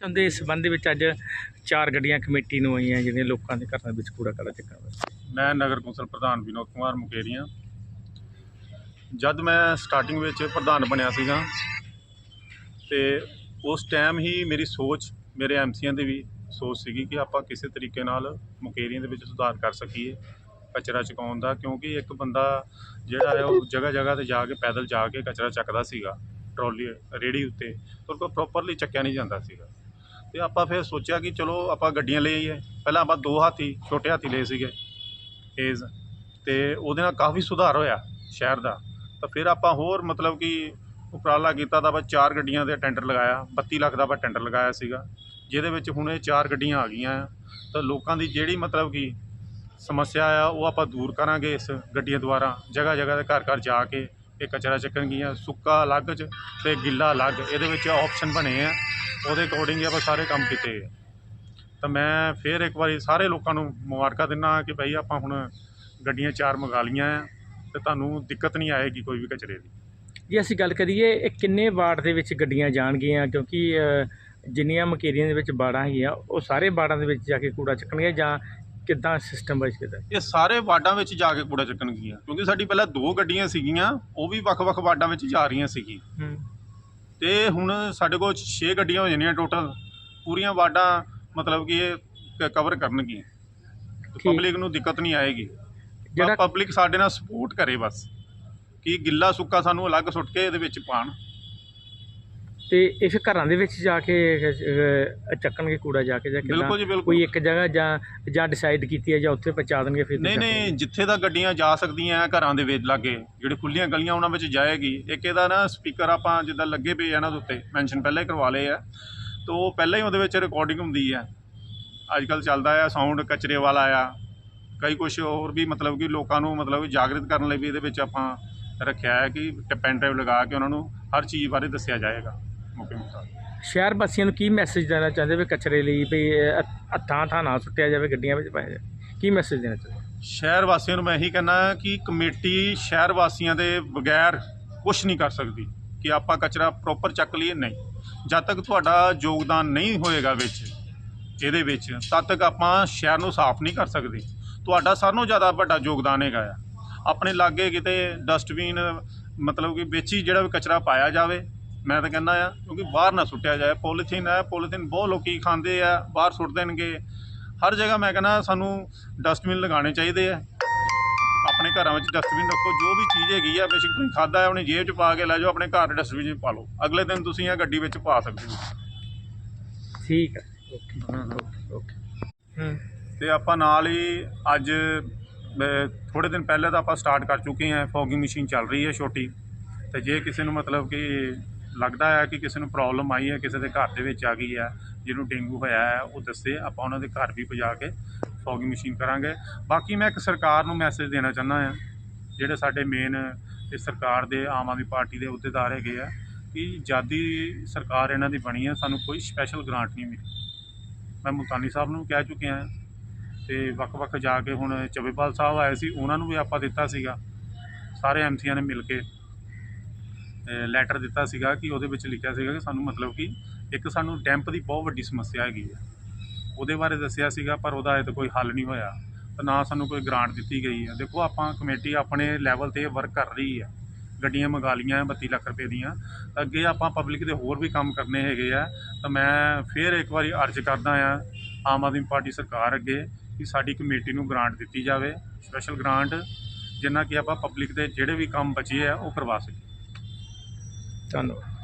ਚੰਦੇ ਸੰਬੰਧ ਵਿੱਚ ਅੱਜ ਚਾਰ ਗੱਡੀਆਂ ਕਮੇਟੀ ਨੂੰ ਆਈਆਂ ਜਿਹੜੀਆਂ ਲੋਕਾਂ ਦੇ ਘਰਾਂ ਵਿੱਚ ਕੂੜਾ ਕੜਾ ਚੱਕਣ ਵਾਸਤੇ ਮੈਂ ਨਗਰ ਕੌਂਸਲ ਪ੍ਰਧਾਨ ਵਿਨੋਦ ਕੁਮਾਰ ਮੁਕੇਰੀਆਂ। ਜਦ ਮੈਂ ਸਟਾਰਟਿੰਗ ਵਿੱਚ ਪ੍ਰਧਾਨ ਬਣਿਆ ਸੀਗਾ, ਤੇ ਉਸ ਟਾਈਮ ਹੀ ਮੇਰੀ ਸੋਚ, ਮੇਰੇ ਐਮਸੀਆਂ ਦੀ ਵੀ ਸੋਚ ਸੀਗੀ ਕਿ ਆਪਾਂ ਕਿਸੇ ਤਰੀਕੇ ਨਾਲ ਮੁਕੇਰੀਆਂ ਦੇ ਵਿੱਚ ਸੁਧਾਰ ਕਰ ਸਕੀਏ, ਕਚਰਾ ਚੁਕਾਉਣ ਦਾ, ਕਿਉਂਕਿ ਇੱਕ ਬੰਦਾ ਜਿਹੜਾ ਹੈ ਉਹ ਜਗ੍ਹਾ ਜਗ੍ਹਾ ਤੇ ਜਾ ਕੇ, ਪੈਦਲ ਜਾ ਕੇ ਕਚਰਾ ਚੱਕਦਾ ਸੀਗਾ, ਟਰਾਲੀ ਰੇੜੀ ਉੱਤੇ ਉਹ ਪ੍ਰੋਪਰਲੀ ਚੱਕਿਆ ਨਹੀਂ ਜਾਂਦਾ ਸੀਗਾ। ਤੇ ਆਪਾਂ ਫਿਰ ਸੋਚਿਆ ਕਿ ਚਲੋ ਆਪਾਂ ਗੱਡੀਆਂ ਲੈ ਆਈਏ। ਪਹਿਲਾਂ ਆਪਾਂ ਦੋ ਹਾਥੀ, ਛੋਟੇ ਹਾਥੀ ਲਏ ਸੀਗੇ ਏਜ਼ ਤੇ ਉਹਦੇ ਨਾਲ ਕਾਫੀ ਸੁਧਾਰ ਹੋਇਆ ਸ਼ਹਿਰ ਦਾ। ਤਾਂ ਫਿਰ ਆਪਾਂ ਹੋਰ ਮਤਲਬ ਕਿ ਉਪਰਾਲਾ ਕੀਤਾ ਤਾਂ ਆਪਾਂ ਚਾਰ ਗੱਡੀਆਂ ਦੇ ਟੈਂਡਰ ਲਗਾਇਆ 32 ਲੱਖ ਦਾ ਆਪਾਂ ਟੈਂਡਰ ਲਗਾਇਆ ਸੀਗਾ। ਜਿਹਦੇ ਵਿੱਚ ਹੁਣ ਇਹ ਚਾਰ ਗੱਡੀਆਂ ਆ ਗਈਆਂ। ਆ ਤਾਂ ਲੋਕਾਂ ਦੀ ਜਿਹੜੀ ਮਤਲਬ ਕਿ ਸਮੱਸਿਆ ਆ, ਉਹ ਆਪਾਂ ਦੂਰ ਕਰਾਂਗੇ ਇਸ ਗੱਡੀਆਂ ਦੁਆਰਾ। ਜਗ੍ਹਾ ਜਗ੍ਹਾ ਦੇ ਘਰ ਘਰ ਜਾ ਕੇ ਇਹ ਕਚਰਾ ਚੱਕਣਗੀਆਂ। ਸੁੱਕਾ ਅਲੱਗ 'ਚ ਤੇ ਗਿੱਲਾ ਅਲੱਗ। ਇਹਦੇ ਵਿੱਚ ਆਪਸ਼ਨ ਬਣੇ ਆ। ਉਹਦੇ ਅਕੋਰਡਿੰਗ ਆਪਾਂ ਸਾਰੇ ਕੰਮ ਕੀਤੇ ਆ। ਤਾਂ ਮੈਂ ਫਿਰ ਇੱਕ ਵਾਰੀ ਸਾਰੇ ਲੋਕਾਂ ਨੂੰ ਮੁਬਾਰਕਾਂ ਦਿੰਦਾ ਕਿ ਭਈ ਆਪਾਂ ਹੁਣ ਗੱਡੀਆਂ ਚਾਰ ਮੰਗਾ ਲਈਆਂ ਆ ਤੇ ਤੁਹਾਨੂੰ ਦਿੱਕਤ ਨਹੀਂ ਆਏਗੀ ਕੋਈ ਵੀ ਕਚਰੇ ਦੀ। ਜੇ ਅਸੀਂ ਗੱਲ ਕਰੀਏ ਇਹ ਕਿੰਨੇ ਵਾਰਡ ਦੇ ਵਿੱਚ ਗੱਡੀਆਂ ਜਾਣਗੀਆਂ? ਕਿਉਂਕਿ ਅ, ਜਿੰਨੀਆਂ ਮਕੇਰੀਆਂ ਦੇ ਵਿੱਚ ਬਾੜਾਂ ਹੈਗੀਆਂ ਉਹ ਸਾਰੇ ਬਾੜਾਂ ਦੇ ਵਿੱਚ ਜਾ ਕੇ ਕੂੜਾ ਚੱਕਣਗੇ ਜਾਂ ਕਿੱਦਾਂ ਸਿਸਟਮ ਵਾਈਜ਼ ਕਿੱਦਾਂ? ਇਹ ਸਾਰੇ ਵਾਰਡਾਂ ਵਿੱਚ ਜਾ ਕੇ ਕੂੜਾ ਚੱਕਣਗੀਆਂ। ਕਿਉਂਕਿ ਸਾਡੀ ਪਹਿਲਾਂ ਦੋ ਗੱਡੀਆਂ ਸੀਗੀਆਂ ਉਹ ਵੀ ਵੱਖ-ਵੱਖ ਵਾਰਡਾਂ ਵਿੱਚ ਜਾ ਰਹੀਆਂ ਸੀਗੀ ਹੂੰ। ਤੇ ਹੁਣ ਸਾਡੇ ਕੋਲ 6 ਗੱਡੀਆਂ ਹੋ ਜਾਣੀਆਂ ਟੋਟਲ ਪੂਰੀਆਂ ਵਾਰਡਾਂ ਮਤਲਬ ਕਿ ਇਹ ਕਵਰ ਕਰਨਗੀਆਂ। ਪਬਲਿਕ ਨੂੰ ਦਿੱਕਤ ਨਹੀਂ ਆਏਗੀ। ਜਿਹੜਾ ਪਬਲਿਕ ਸਾਡੇ ਨਾਲ ਸਪੋਰਟ ਕਰੇ ਬਸ। ਕਿ ਗਿੱਲਾ ਸੁੱਕਾ ਸਾਨੂੰ ਅਲੱਗ ਸੁੱਟ ਕੇ ਇਹਦੇ ਵਿੱਚ ਪਾਣ। ਤੇ ਇਹ ਫਿਰ ਘਰਾਂ ਦੇ ਵਿੱਚ ਜਾ ਕੇ ਚੱਕਣਗੇ ਕੂੜਾ ਜਾ ਕੇ ਜਾਂ ਬਿਲਕੁਲ ਜੀ ਬਿਲਕੁਲ। ਕੋਈ ਇੱਕ ਜਗ੍ਹਾ ਜਾਂ ਜਾਂ ਡਿਸਾਈਡ ਕੀਤੀ ਹੈ ਜਾਂ ਉੱਥੇ ਪਹੁੰਚਾ ਦੇਣਗੇ ਫਿਰ ਨਹੀਂ ਤੁਸੀਂ ਨਹੀਂ ਜਿੱਥੇ ਤੱਕ ਗੱਡੀਆਂ ਜਾ ਸਕਦੀਆਂ ਆ ਘਰਾਂ ਦੇ ਵਿੱਚ ਲਾਗੇ ਜਿਹੜੇ ਖੁੱਲੀਆਂ ਗਲੀਆਂ ਉਹਨਾਂ ਵਿੱਚ ਜਾਏਗੀ। ਇੱਕ ਇਹਦਾ ਨਾ ਸਪੀਕਰ ਆਪਾਂ ਜਿੱਦਾਂ ਲੱਗੇ ਪਏ ਆ ਇਹਨਾਂ ਦੇ ਉੱਤੇ ਮੈਂਸ਼ਨ ਪਹਿਲਾਂ ਹੀ ਕਰਵਾ ਲਏ ਆ। ਤਾਂ ਉਹ ਪਹਿਲਾਂ ਹੀ ਉਹਦੇ ਵਿੱਚ ਰਿਕਾਰਡਿੰਗ ਹੁੰਦੀ ਆ। ਅੱਜ ਕੱਲ ਚੱਲਦਾ ਆ ਸਾਊਂਡ ਕਚਰੇ ਵਾਲਾ ਆ। ਕਈ ਕੁਝ ਹੋਰ ਵੀ ਮਤਲਬ ਕਿ ਲੋਕਾਂ ਨੂੰ ਮਤਲਬ ਕਿ ਜਾਗਰਿਤ ਕਰਨ ਲਈ ਵੀ ਇਹਦੇ ਵਿੱਚ ਆਪਾਂ ਰੱਖਿਆ ਹੈ ਕਿ ਪੈਨ ਡਰਾਈਵ ਲਗਾ ਕੇ ਉਹਨਾਂ ਨੂੰ ਹਰ ਚੀਜ਼ ਬਾਰੇ ਦੱਸਿਆ ਜਾਏਗਾ। ਮੌਕੇ ਅਨੁਸਾਰ ਸ਼ਹਿਰ ਵਾਸੀਆਂ ਨੂੰ ਕੀ ਮੈਸੇਜ ਦੇਣਾ ਚਾਹੁੰਦੇ ਵੀ ਕਚਰੇ ਲਈ ਵੀ ਹੱਥਾਂ ਥਾਂ ਨਾ ਸੁੱਟਿਆ ਜਾਵੇ ਗੱਡੀਆਂ ਵਿੱਚ ਪਾਇਆ ਜਾਵੇ? ਕੀ ਮੈਸੇਜ ਦੇਣਾ ਚਾਹੁੰਦੇ ਸ਼ਹਿਰ ਵਾਸੀਆਂ ਨੂੰ ਮੈਂ ਇਹੀ ਕਹਿਣਾ ਕਿ ਕਮੇਟੀ ਸ਼ਹਿਰ ਵਾਸੀਆਂ ਦੇ ਬਗੈਰ ਕੁਝ ਨਹੀਂ ਕਰ ਸਕਦੀ ਕਿ ਆਪਾਂ ਕਚਰਾ ਪ੍ਰੋਪਰ ਚੱਕ ਲਈਏ ਨਹੀਂ। ਜਦ ਤੱਕ ਤੁਹਾਡਾ ਯੋਗਦਾਨ ਨਹੀਂ ਹੋਏਗਾ ਵਿੱਚ ਇਹਦੇ ਵਿੱਚ ਤਦ ਤੱਕ ਆਪਾਂ ਸ਼ਹਿਰ ਨੂੰ ਸਾਫ਼ ਨਹੀਂ ਕਰ ਸਕਦੇ। ਤੁਹਾਡਾ ਨਾਲੋਂ ਜ਼ਿਆਦਾ ਵੱਡਾ ਯੋਗਦਾਨ ਹੈਗਾ ਆ। ਆਪਣੇ ਲਾਗੇ ਕਿਤੇ ਡਸਟਬਿਨ ਮਤਲਬ ਕਿ ਵਿੱਚ ਹੀ ਜਿਹੜਾ ਵੀ ਕਚਰਾ ਪਾਇਆ ਜਾਵੇ ਮੈਂ ਤਾਂ ਕਹਿੰਦਾ ਆ ਕਿਉਂਕਿ ਬਾਹਰ ਨਾ ਸੁੱਟਿਆ ਜਾਏ ਪੋਲੀਥੀਨ ਹੈ ਪੋਲੀਥੀਨ ਬਹੁਤ ਲੋਕੀ ਖਾਂਦੇ ਆ ਬਾਹਰ ਸੁੱਟ ਦੇਣਗੇ। ਹਰ ਜਗ੍ਹਾ ਮੈਂ ਕਹਿੰਦਾ ਸਾਨੂੰ ਡਸਟਬਿਨ ਲਗਾਉਣੇ ਚਾਹੀਦੇ ਆ। ਆਪਣੇ ਘਰਾਂ ਵਿੱਚ ਡਸਟਬਿਨ ਰੱਖੋ ਜੋ ਵੀ ਚੀਜ਼ ਹੈਗੀ ਆ ਬੇਸ਼ੱਕ ਤੁਸੀਂ ਖਾਦਾ ਹੈ ਆਪਣੀ ਜੇਬ 'ਚ ਪਾ ਕੇ ਲੈ ਜਾਓ ਆਪਣੇ ਘਰ ਡਸਟਬਿਨ 'ਚ ਪਾ ਲਓ। ਅਗਲੇ ਦਿਨ ਤੁਸੀਂ ਇਹ ਗੱਡੀ ਵਿੱਚ ਪਾ ਸਕਦੇ ਹੋ। ਠੀਕ ਹੈ ਓਕੇ। ਤੇ ਆਪਾਂ ਨਾਲ ਹੀ ਅੱਜ ਥੋੜੇ ਦਿਨ ਪਹਿਲੇ ਤਾਂ ਆਪਾਂ ਸਟਾਰਟ ਕਰ ਚੁੱਕੇ ਹਾਂ ਫੋਗਿੰਗ ਮਸ਼ੀਨ ਚੱਲ ਰਹੀ ਹੈ ਛੋਟੀ। ਤੇ ਜੇ ਕਿਸੇ ਨੂੰ ਮਤਲਬ ਕਿ ਲੱਗਦਾ ਹੈ ਕਿ ਕਿਸੇ ਨੂੰ ਪ੍ਰੋਬਲਮ ਆਈ ਹੈ, ਕਿਸੇ ਦੇ ਘਰ ਦੇ ਵਿੱਚ ਆ ਗਈ ਹੈ ਜਿਹਨੂੰ ਡੇਂਗੂ ਹੋਇਆ ਹੈ, ਉਹ ਦੱਸੇ, ਆਪਾਂ ਉਹਨਾਂ ਦੇ ਘਰ ਵੀ ਪਹੁੰਚਾ ਕੇ ਫੋਗਿੰਗ ਮਸ਼ੀਨ ਕਰਾਂਗੇ। ਬਾਕੀ ਮੈਂ ਇੱਕ ਸਰਕਾਰ ਨੂੰ ਮੈਸੇਜ ਦੇਣਾ ਚਾਹੁੰਦਾ ਹਾਂ ਜਿਹੜੇ ਸਾਡੇ ਮੇਨ ਇਸ ਸਰਕਾਰ ਦੇ, ਆਮ ਆਦਮੀ ਪਾਰਟੀ ਦੇ ਅਹੁਦੇਦਾਰ ਹੈਗੇ ਆ, ਕਿ ਜਦ ਦੀ ਸਰਕਾਰ ਇਹਨਾਂ ਦੀ ਬਣੀ ਹੈ ਸਾਨੂੰ ਕੋਈ ਸਪੈਸ਼ਲ ਗ੍ਰਾਂਟ ਨਹੀਂ ਮਿਲੀ। ਮੈਂ ਮੁਲਤਾਨੀ ਸਾਹਿਬ ਨੂੰ ਕਹਿ ਚੁੱਕਿਆ ਹਾਂ ਤੇ ਵੱਖ-ਵੱਖ ਜਾ ਕੇ ਹੁਣ ਚੱਬੇਪਾਲ ਸਾਹਿਬ ਆਏ ਸੀ, ਉਹਨਾਂ ਨੂੰ ਵੀ ਆਪਾਂ ਦਿੱਤਾ ਸੀਗਾ। ਸਾਰੇ ਐਮਸੀਆਂ ਨੇ ਮਿਲ ਕੇ ਲੈਟਰ ਦਿੱਤਾ ਸੀਗਾ ਕਿ ਉਹਦੇ ਵਿੱਚ ਲਿਖਿਆ ਸੀਗਾ ਕਿ ਸਾਨੂੰ ਮਤਲਬ ਕਿ ਇੱਕ ਸਾਨੂੰ ਡੈਂਪ ਦੀ ਬਹੁਤ ਵੱਡੀ ਸਮੱਸਿਆ ਹੈਗੀ ਹੈ। ਉਹਦੇ ਬਾਰੇ ਦੱਸਿਆ ਸੀਗਾ, ਪਰ ਉਹਦਾ ਇਹ ਤੱਕ ਕੋਈ ਹੱਲ ਨਹੀਂ ਹੋਇਆ। ਤੇ ਨਾ ਸਾਨੂੰ ਕੋਈ ਗ੍ਰਾਂਟ ਦਿੱਤੀ ਗਈ ਹੈ। ਦੇਖੋ, ਆਪਾਂ ਕਮੇਟੀ ਆਪਣੇ ਲੈਵਲ ਤੇ ਵਰਕ ਕਰ ਰਹੀ ਹੈ। ਗੱਡੀਆਂ ਮੰਗਾ ਲਈਆਂ 32 ਲੱਖ ਰੁਪਏ ਦੀਆਂ। ਅੱਗੇ ਆਪਾਂ ਪਬਲਿਕ ਦੇ ਹੋਰ ਵੀ ਕੰਮ ਕਰਨੇ ਹੈਗੇ ਆ। ਤਾਂ ਮੈਂ ਫਿਰ ਇੱਕ ਵਾਰੀ ਅਰਜ਼ ਕਰਦਾ ਆ, ਆਮ ਆਦਮੀ ਪਾਰਟੀ ਸਰਕਾਰ ਅੱਗੇ ਕਿ ਸਾਡੀ ਕਮੇਟੀ ਨੂੰ ਗ੍ਰਾਂਟ ਦਿੱਤੀ ਜਾਵੇ। ਸਪੈਸ਼ਲ ਗ੍ਰਾਂਟ ਜਿੰਨਾ ਕਿ ਆਪਾਂ ਪਬਲਿਕ ਦੇ ਜਿਹੜੇ ਵੀ ਕੰਮ ਬਚੇ ਆ, ਉਹ ਕਰਵਾ ਸਕੀਏ। ਧੰਨਵਾਦ